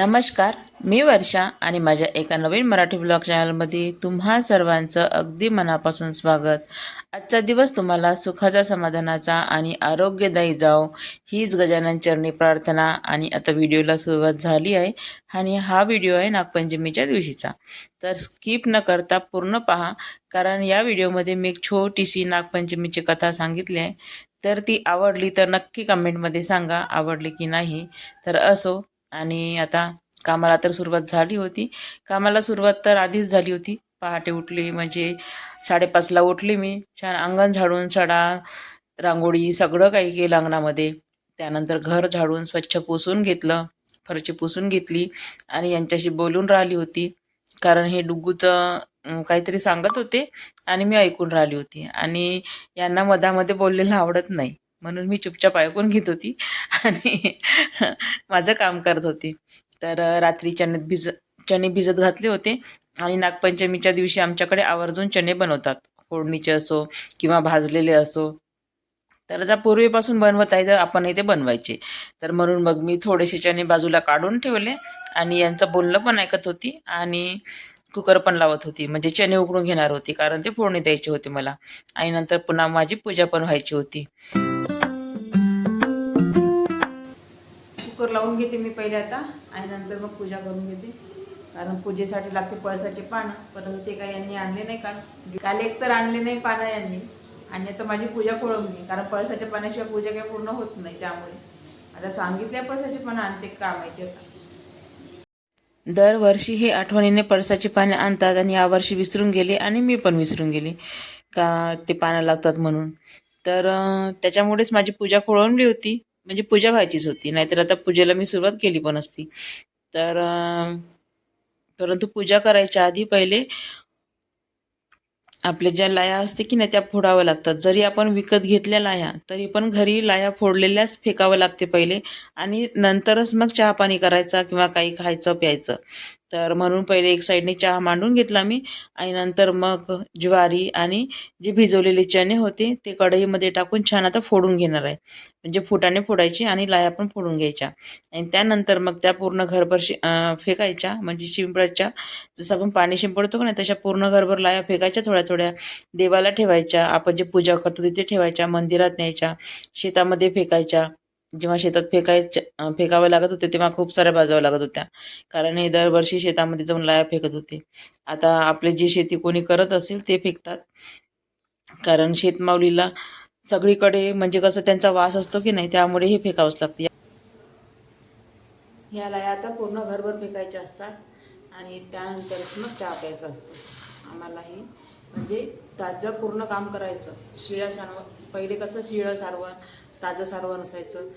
नमस्कार मी वर्षा आणि माझ्या एका नवीन मराठी ब्लॉग चॅनलमध्ये तुम्हा सर्वांचं अगदी मनापासून स्वागत. आजचा दिवस तुम्हाला सुखाचा समाधानाचा आणि आरोग्यदायी जाओ हीच गजानन चरणी प्रार्थना आणि आता व्हिडिओला सुरुवात झाली आहे आणि हा व्हिडिओ आहे नागपंचमीच्या दिवशीचा. तर स्किप न करता पूर्ण पहा कारण या व्हिडिओमध्ये मी एक छोटीशी नागपंचमीची कथा सांगितली आहे. तर ती आवडली तर नक्की कमेंटमध्ये सांगा आवडली की नाही तर असो. आणि आता कामाला तर सुरुवात झाली होती. कामाला सुरुवात तर आधीच झाली होती. पहाटे उठली म्हणजे साडेपाचला उठली मी. छान अंगण झाडून सडा रांगोळी सगळं काही केलं अंगणामध्ये. त्यानंतर घर झाडून स्वच्छ पुसून घेतलं फरची पुसून घेतली आणि यांच्याशी बोलून राहिली होती. कारण हे डुग्गूचं काहीतरी सांगत होते आणि मी ऐकून राहिली होती. आणि यांना मधामध्ये बोललेलं आवडत नाही. म्हणून मी चुपचाप ऐकून घेत होती. आणि माझं काम करत होते. तर रात्री चण्यात भिज चणे भिजत घातले होते. आणि नागपंचमीच्या दिवशी आमच्याकडे आवर्जून चणे बनवतात. फोडणीचे असो किंवा भाजलेले असो. तर आता पूर्वीपासून बनवत आहे तर आपणही ते बनवायचे. तर म्हणून मग मी थोडेसे चणे बाजूला काढून ठेवले. आणि यांचं बोलणं पण ऐकत होती. आणि कुकर पण लावत होती. म्हणजे चणे उकडून घेणार होती. कारण ते फोडणी द्यायची होती मला. आणि नंतर पुन्हा माझी पूजा पण व्हायची होती. लावून घेते मी पहिले आता. आणि नंतर मग पूजा करून घेते. कारण पूजेसाठी लागते पळसाचे पानं. परंतु ते काही यांनी आणले नाही काल. काल एक तर आणले नाही पानं यांनी. आणि आता माझी पूजा कोळंबली कारण पळसाच्या पाण्याशिवाय पूजा काही पूर्ण होत नाही त्यामुळे. आता सांगितल्या पळसाचे पानं आणते का माहिती आता. दरवर्षी हे आठवणीने पळसाची पाने आणतात आणि यावर्षी विसरून गेले आणि मी पण विसरून गेले. का ते पानं लागतात म्हणून. तर त्याच्यामुळेच माझी पूजा खोळंबली होती. म्हणजे पूजा व्हायचीच होती. नाहीतर आता पूजेला मी सुरुवात केली पण असती. तर परंतु पूजा करायच्या आधी पहिले आपल्या ज्या लाया असते की नाही त्या फोडाव्या लागतात. जरी आपण विकत घेतल्या लाया तरी पण घरी लाया फोडलेल्याच फेकावं लागते पहिले. आणि नंतरच मग चहा पाणी करायचा किंवा काही खायचं प्यायचं. तर म्हणून पहिले एक साईडने चहा मांडून घेतला मी आणि नंतर मग ज्वारी आणि जे भिजवलेले चणे होते ते कढईमध्ये टाकून छान आता फोडून घेणार आहे. म्हणजे फुटाने फोडायची आणि लाया पण फोडून घ्यायच्या. आणि त्यानंतर मग त्या पूर्ण घरभर शि फेकायच्या. म्हणजे शिंपडायच्या जसं आपण पाणी शिंपडतो का नाही तशा पूर्ण घरभर लाया फेकायच्या थोड्या थोड्या. देवाला ठेवायच्या. आपण जे पूजा करतो तिथे ठेवायच्या. मंदिरात न्यायच्या. शेतामध्ये फेकायच्या. जेव्हा शेतात फेकायच्या अं, फेकावं लागत होते तेव्हा खूप साऱ्या बाजावं लागत होत्या. कारण हे दरवर्षी शेतामध्ये जाऊन लाया फेकत होते. आता आपले जे शेती कोणी करत असेल ते फेकतात. कारण शेतमावलीला सगळीकडे म्हणजे कसं त्यांचा वास असतो की नाही त्यामुळे हे फेकावंच लागते. ह्या लाया आता पूर्ण घरभर फेकायच्या असतात आणि त्यानंतरच मग चहा प्यायचा असतो. आम्हालाही म्हणजे ताजं पूर्ण काम करायचं. शिळ्या सारवण पहिले कसं शिळं सारवण ताजं सारवण असायचं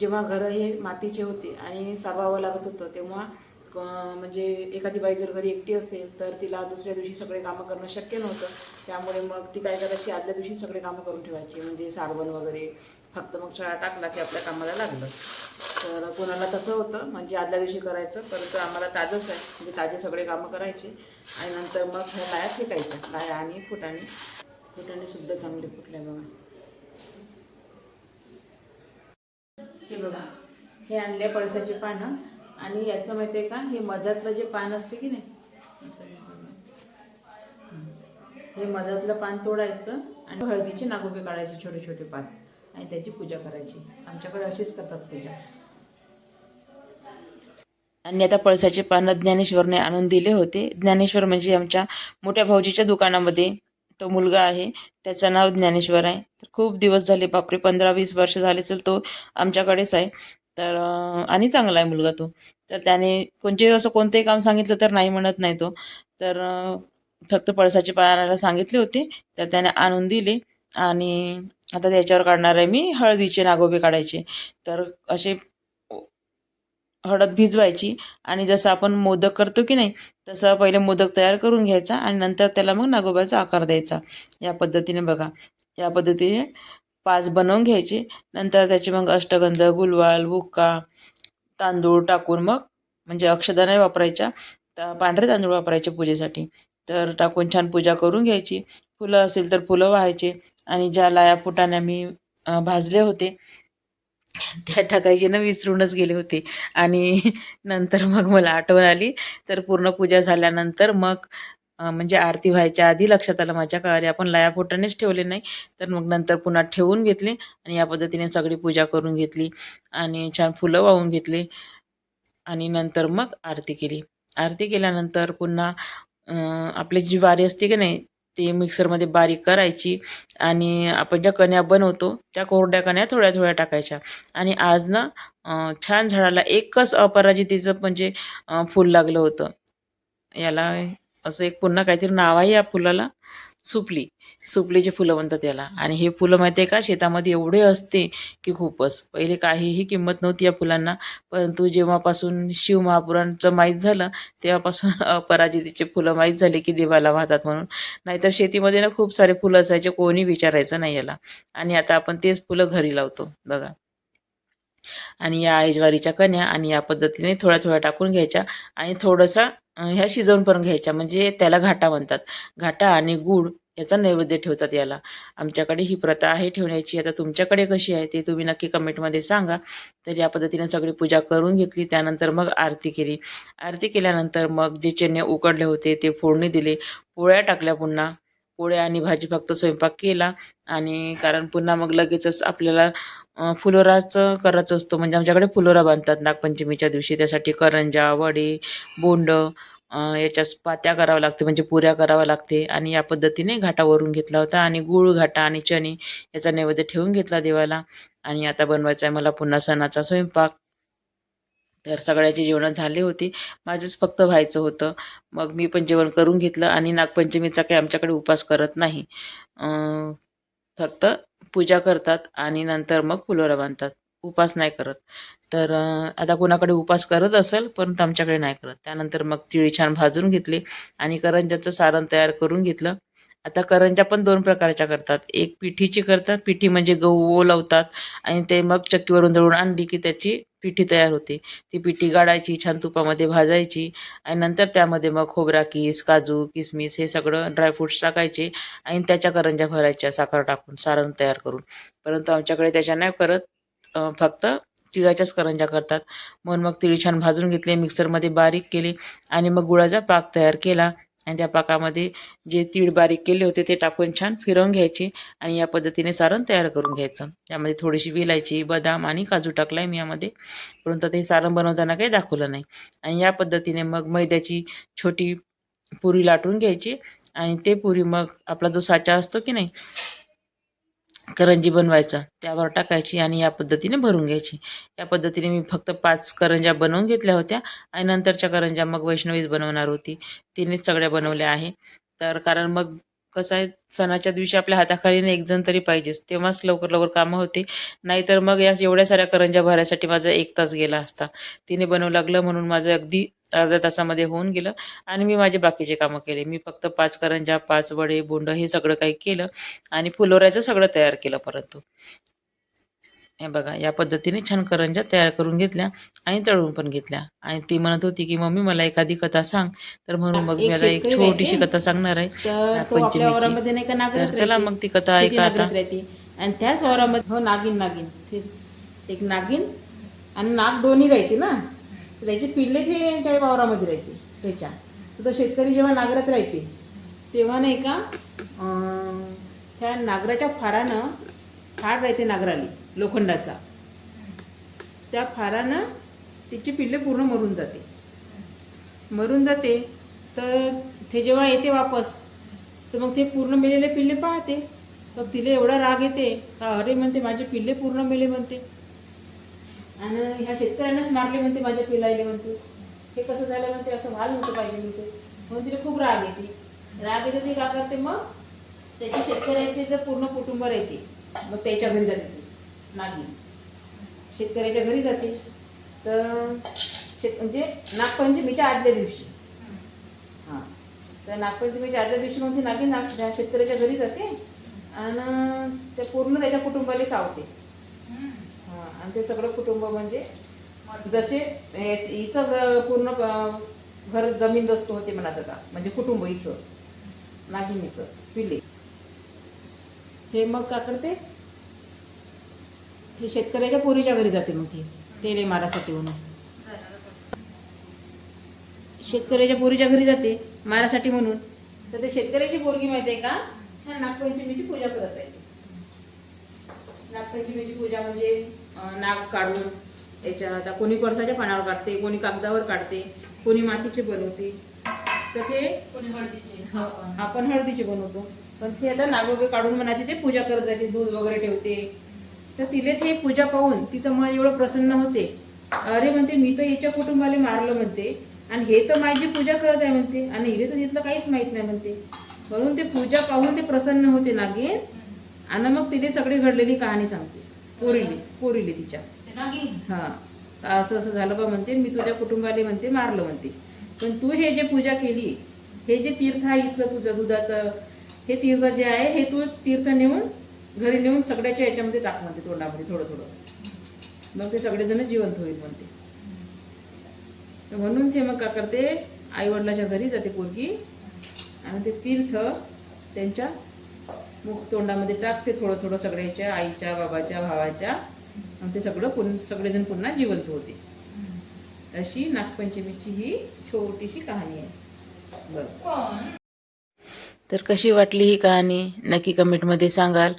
जेव्हा घरं हे मातीचे होते आणि सारवावं लागत होतं तेव्हा क- म्हणजे एखादी बाई जर घरी एकटी असेल तर तिला दुसऱ्या दिवशी सगळे कामं करणं शक्य नव्हतं. त्यामुळे मग ती काय करायची? आदल्या दिवशी सगळे कामं करून ठेवायची. म्हणजे सारवण वगैरे फक्त मग सळा टाकला की आपल्या कामाला लागलं. तर कोणाला तसं होतं म्हणजे आदल्या दिवशी करायचं परंतु आम्हाला ताजंच आहे. म्हणजे ताजे सगळे कामं करायचे. आणि नंतर मग ह्या लाया फेकायच्या. लाया आणि फुटाणे. फुटाणेसुद्धा चांगले फुटले बघा. हे बघा. हे आणले पळसाचे पानं. आणि याचं माहिती आहे का? हे मधातलं जे पान असते की नाही? हे मधातलं पान तोडायचं आणि हळदीचे नागोबे काढायचे छोटे छोटे पाच. आणि त्याची पूजा करायची. आमच्याकडे अशीच करतात पूजा. आणि आता पळसाचे पानं ज्ञानेश्वरने आणून दिले होते. ज्ञानेश्वर म्हणजे आमच्या मोठ्या भाऊजीच्या दुकानामध्ये तो मुलगा आहे त्याचं नाव ज्ञानेश्वर आहे. तर खूप दिवस झाले बापरे पंधरा वीस वर्ष झाले असेल तो आमच्याकडेच आहे. तर आणि चांगला आहे मुलगा तो. तर त्याने कोणते असं कोणतंही काम सांगितलं तर नाही म्हणत नाही तो. तर फक्त पळसाचे पाय आणायला सांगितले होते. तर त्याने आणून दिले. आणि आता त्याच्यावर काढणार आहे मी हळदीचे नागोबे काढायचे. तर असे हळद भिजवायची आणि जसं आपण मोदक करतो की नाही तसं पहिले मोदक तयार करून घ्यायचा आणि नंतर त्याला मग नागोबाचा आकार द्यायचा. या पद्धतीने बघा. या पद्धतीने पाच बनवून घ्यायचे. नंतर त्याचे मग अष्टगंध गुलवाल बुक्का तांदूळ टाकून मग म्हणजे अक्षदा नाही वापरायच्या तर पांढरे तांदूळ वापरायचे पूजेसाठी. तर टाकून छान पूजा करून घ्यायची. फुलं असेल तर फुलं व्हायचे आणि ज्या लाया फुटाने मी भाजले होते त्या टाकायचे ना विसरूनच गेले होते. आणि नंतर मग मला आठवण आली. तर पूर्ण पूजा झाल्यानंतर मग म्हणजे आरती व्हायच्या आधी लक्षात आलं माझ्या का अरे आपण लाया फोटानेच ठेवले नाही. तर मग नंतर पुन्हा ठेवून घेतले आणि या पद्धतीने सगळी पूजा करून घेतली आणि छान फुलं वाहून घेतली आणि नंतर मग आरती केली. आरती केल्यानंतर पुन्हा आपली जी वारी असते की नाही ती मिक्सरमध्ये बारीक करायची आणि आपण ज्या कण्या बनवतो त्या कोरड्या कण्या थोड्या थोड्या टाकायच्या. आणि आज ना छान झाडाला एकच अपराजितीचं म्हणजे फूल लागलं होतं. याला असं एक पुन्हा काहीतरी नाव आहे या फुलाला. सुपली. सुपलीची फुलं म्हणतात याला आणि हे फुलं माहिती आहे का? शेतामध्ये एवढे असते की खूपच. पहिले काहीही किंमत नव्हती या फुलांना. परंतु जेव्हापासून शिव महापुराणचं माहीत झालं तेव्हापासून अपराजितीचे फुलं माहीत झाले की देवाला वाहतात म्हणून. नाहीतर शेतीमध्ये ना खूप सारे फुलं असायचे कोणी विचारायचं नाही याला. आणि आता आपण तेच फुलं घरी लावतो बघा. आणि या ऐजवारीच्या कण्या आणि या पद्धतीने थोड्या थोड्या टाकून घ्यायच्या. आणि थोडंसं ह्या शिजवून पण घ्यायच्या. म्हणजे त्याला घाटा म्हणतात. घाटा आणि गूळ याचा नैवेद्य ठेवतात याला. आमच्याकडे ही प्रथा आहे ठेवण्याची. आता तुमच्याकडे कशी आहे ते तुम्ही नक्की कमेंटमध्ये सांगा. तर या पद्धतीने सगळी पूजा करून घेतली. त्यानंतर मग आरती केली. आरती केल्यानंतर मग जे चेन्ने उकडले होते ते फोडणी दिले. पोळ्या टाकल्या पुन्हा. पोळ्या आणि भाजी फक्त स्वयंपाक केला. आणि कारण पुन्हा मग लगेचच आपल्याला फुलोराचं करायचं असतो. म्हणजे आमच्याकडे फुलोरा बांधतात नागपंचमीच्या दिवशी. त्यासाठी करंजा वडे बोंड याच्याच याच्या पात्या कराव्या लागते. म्हणजे पुऱ्या कराव्या लागते. आणि या पद्धतीने घाटावरून घेतला होता. आणि गूळ घाटा आणि चणे याचा नैवेद्य ठेवून घेतला देवाला. आणि आता बनवायचा आहे मला पुन्हा सणाचा स्वयंपाक. तर सगळ्याची जेवणं झाले होती. माझंच फक्त व्हायचं होतं. मग मी पण जेवण करून घेतलं. आणि नागपंचमीचा काही आमच्याकडे उपास करत नाही. फक्त पूजा करतात आणि नंतर मग फुलोरा बांधतात. उपास नाही करत. तर आता कोणाकडे उपास करत असेल परंतु आमच्याकडे नाही करत. त्यानंतर मग तिळी छान भाजून घेतली आणि करंजाचं सारण तयार करून घेतलं. आता करंजा पण दोन प्रकारच्या करतात. एक पिठीची करतात. पिठी म्हणजे गहू लावतात आणि ते मग चक्कीवरून दळून आणली की त्याची पिठी तयार होते. ती पिठी गाळायची छान तुपामध्ये भाजायची आणि नंतर त्यामध्ये मग खोबरा किस काजू किसमिस हे सगळं ड्रायफ्रूट्स टाकायचे आणि त्याच्या करंज्या भरायच्या साखर टाकून सारण तयार करून. परंतु आमच्याकडे त्याच्या नाही करत. फक्त तिळाच्याच करंज्या करतात. म्हणून मग तिळी छान भाजून घेतले मिक्सरमध्ये बारीक केले आणि मग गुळाचा पाक तयार केला. आणि त्या पाकामध्ये जे तीळ बारीक केले होते ते टाकून छान फिरवून घ्यायचे आणि या पद्धतीने सारण तयार करून घ्यायचं. त्यामध्ये थोडीशी विलायची बदाम आणि काजू टाकला आहे मी यामध्ये. परंतु ते सारण बनवताना काही दाखवलं नाही. आणि या पद्धतीने मग मैद्याची छोटी पुरी लाटून घ्यायची आणि ते पुरी मग आपला जो साचा असतो की नाही करंजी बनवायचा त्यावर टाकायची आणि या पद्धतीने भरून घ्यायची. या पद्धतीने मी फक्त पाच करंज्या बनवून घेतल्या होत्या आणि नंतरच्या करंज्या मग वैष्णवीच बनवणार होती. तिनेच सगळ्या बनवल्या आहे. तर कारण मग कसं आहे सणाच्या दिवशी आपल्या हाताखाली एकजण एक जण तरी पाहिजेच तेव्हाच लवकर लवकर कामं होते. नाहीतर मग या एवढ्या साऱ्या करंज्या भरायसाठी माझा एक तास गेला असता. तिने बनवू लागलं म्हणून माझं अगदी अर्ध्या तासामध्ये होऊन गेलं आणि मी माझे बाकीचे कामं केले. मी फक्त पाच करंज्या पाच वडे बोंड हे सगळं काही केलं आणि फुलोऱ्याचं सगळं तयार केलं परंतु. हे बघा या पद्धतीने छान करंज्या तयार करून घेतल्या आणि तळून पण घेतल्या. आणि ती म्हणत होती की मम्मी मला एखादी कथा सांग. तर म्हणून मग मला एक छोटीशी कथा सांगणार आहे. का तर चला. मग ती कथा ऐका आता. आणि त्याच वावरामध्ये हो नागिन नागिन. तेच. एक नागिन आणि नाग दोन्ही राहते ना? तर त्याचे पिल्ले ते त्या वावरामध्ये राहते त्याच्या. तर शेतकरी जेव्हा नागरात राहते तेव्हा नाही का त्या नागराच्या फारानं फार राहते नागराली लोखंडाचा. त्या फारानं तिची पिल्ले पूर्ण मरून जाते. मरून जाते तर ते जेव्हा येते वापस तर मग ते पूर्ण मेलेले पिल्ले पाहते. मग तिला एवढा राग येते का अरे म्हणते माझे पिल्ले पूर्ण मेले म्हणते. आणि ह्या शेतकऱ्यांनाच मारले म्हणते माझ्या पिलायले म्हणते. हे कसं झालं म्हणते असं व्हायला नव्हतं पाहिजे म्हणते. म्हणून तिला खूप राग येते. राग येते ती का करते मग? त्याची शेतकऱ्याचे जर पूर्ण कुटुंब येते मग त्याच्या घरी जाते नागी शेतकऱ्याच्या घरी जाते. तर शेत म्हणजे नागपंचमीच्या आदल्या दिवशी. हां. तर नागपंचमीच्या आदल्या दिवशी मग ती नागिन नाग शेतकऱ्याच्या घरी जाते आणि त्या पूर्ण त्याच्या कुटुंबाला चावते आणि ते सगळं कुटुंब म्हणजे जसे हिचं पूर्ण घर जमीन जमीनदोस्त होते म्हणायचं का म्हणजे कुटुंब हिचं नागिनीचं पिले ते मग का करते? हे शेतकऱ्याच्या पोरीच्या घरी जाते मग ती. तेले मारासाठी म्हणून. शेतकऱ्याच्या पोरीच्या घरी जाते मारासाठी म्हणून. तर ते शेतकऱ्याची पोरगी माहिती आहे का? छान नागपंचमीची पूजा करत आहे. नागपंचमीची पूजा म्हणजे नाग काढून याच्या आता कोणी पडसाच्या पानावर काढते कोणी कागदावर काढते कोणी मातीचे बनवते. तर ते हा, आपण हळदीचे बनवतो. पण ते आता नाग वगैरे काढून मनाची ते पूजा करत राहते दूध वगैरे ठेवते. तर तिले ते पूजा पाहून तिचं मन एवढं प्रसन्न होते. अरे म्हणते मी तर याच्या कुटुंबाला मारलं म्हणते. आणि हे तर माझी पूजा करत आहे म्हणते. आणि हिने तर तिथलं काहीच माहीत नाही म्हणते. म्हणून ते पूजा पाहून ते प्रसन्न होते नागिन. आणि मग तिने सगळी घडलेली कहाणी सांगते. पोरीली पोरीली तिच्या. हा. असं असं झालं बा म्हणते मी तुझ्या कुटुंबाला म्हणते मारलं म्हणते. पण तू हे जे पूजा केली हे जे तीर्थ आहे इथलं तुझं दुधाचं हे तीर्थ जे आहे हे तू तीर्थ नेऊन घरी नेऊन सगळ्याच्या याच्यामध्ये टाक म्हणते तोंडामध्ये थोडं थोडं. मग ते सगळेजण जिवंत होईल म्हणते. तर म्हणून ते मग का करते आई वडिलाच्या घरी जाते पोरगी आणि ते तीर्थ त्यांच्या मुख तोंडामध्ये टाकते थोडं थोडं सगळ्याच्या आईच्या बाबाच्या भावाच्या. मग ते सगळं पुन सगळेजण पुन्हा जिवंत होते. अशी नागपंचमीची ही छोटीशी कहाणी आहे. बघ. तर कशी वाटली ही कहाणी? नक्की कमेंटमध्ये सांगाल.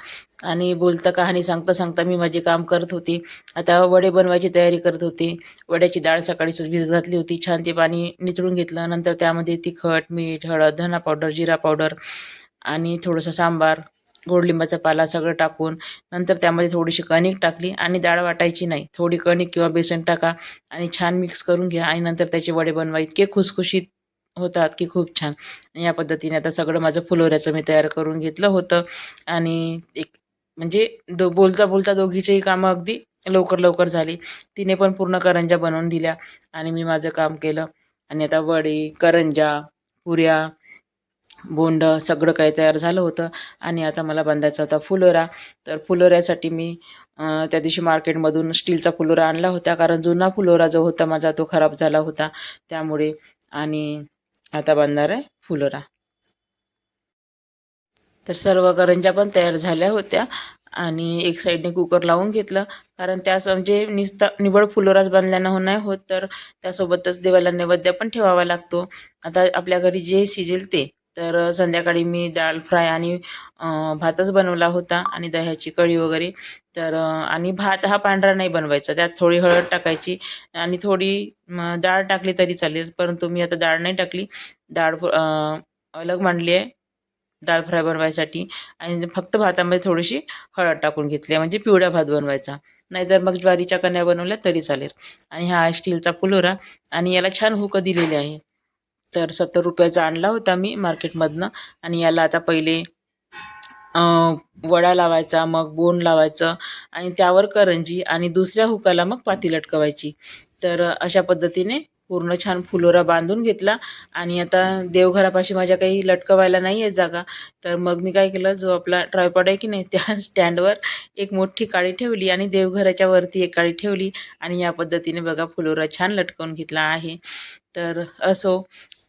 आणि बोलता कहाणी सांगता सांगता मी माझे काम करत होती. आता वडे बनवायची तयारी करत होती. वड्याची डाळ सकाळीच भिजत घातली होती. छान ते पाणी नितळून घेतलं. नंतर त्यामध्ये तिखट मीठ हळद धना पावडर जिरा पावडर आणि थोडंसं सांबार. गोडलिंबाचा पाला सगळं टाकून नंतर त्यामध्ये थोडीशी कणिक टाकली आणि डाळ वाटायची नाही. थोडी कणिक किंवा बेसन टाका आणि छान मिक्स करून घ्या आणि नंतर त्याचे वडे बनवा. इतके खुसखुशीत होतात की खूप छान. या पद्धतीने आता सगळं माझं फुलोऱ्याचं मी तयार करून घेतलं होतं. आणि एक म्हणजे दो बोलता बोलता दोघीचेही कामं अगदी लवकर लवकर झाली. तिने पण पूर्ण करंजा बनवून दिल्या आणि मी माझं काम केलं. आणि आता वडी करंजा पुऱ्या बोंड सगळं काही तयार झालं होतं. आणि आता मला बांधायचा होता फुलोरा. तर फुलोऱ्यासाठी मी त्या दिवशी मार्केटमधून स्टीलचा फुलोरा आणला होता. कारण जुना फुलोरा जो होता माझा तो खराब झाला होता. त्यामुळे आणि आता बांधणार आहे फुलोरा. तर सर्व करंज्या पण तयार झाल्या होत्या. आणि एक साईडने कुकर लावून घेतलं. कारण त्यास म्हणजे निस्ता निवड फुलोराच बांधल्यानं हो नाही होत. तर त्यासोबतच देवाला नैवेद्य पण ठेवावा लागतो. आता आपल्या घरी जे शिजेल ते. तर संध्याकाळी मी डाळ फ्राय आणि भातच बनवला होता आणि दह्याची कढी वगैरे. तर आणि भात हा पांढरा नाही बनवायचा. त्यात थोडी हळद टाकायची आणि थोडी डाळ टाकली तरी चालेल. परंतु मी आता डाळ नाही टाकली. डाळ अलग मांडली आहे दाळ फ्राय बनवायसाठी आणि फक्त भातामध्ये थोडीशी हळद टाकून घेतली आहे. म्हणजे पिवळा भात बनवायचा. नाहीतर मग ज्वारीच्या कन्या बनवल्या तरी चालेल. आणि हा स्टीलचा फुलोरा आणि याला छान हुकं दिलेली आहे. तर सत्तर रुपयाचा आणला होता मी मार्केटमधनं. आणि याला आता पहिले वडा लावायचा मग बोन लावायचं आणि त्यावर करंजी आणि दुसऱ्या हुकाला मग पाती लटकवायची. तर अशा पद्धतीने पूर्ण छान फुलोरा बांधून घेतला. आणि आता देवघरापाशी माझ्या काही लटकवायला नाही आहे जागा. तर मग मी काय केलं जो आपला ट्रायपॉड आहे की नाही त्या स्टँडवर एक मोठी काळी ठेवली आणि देवघराच्या वरती एक काळी ठेवली. आणि या पद्धतीने बघा फुलोरा छान लटकवून घेतला आहे. तर असो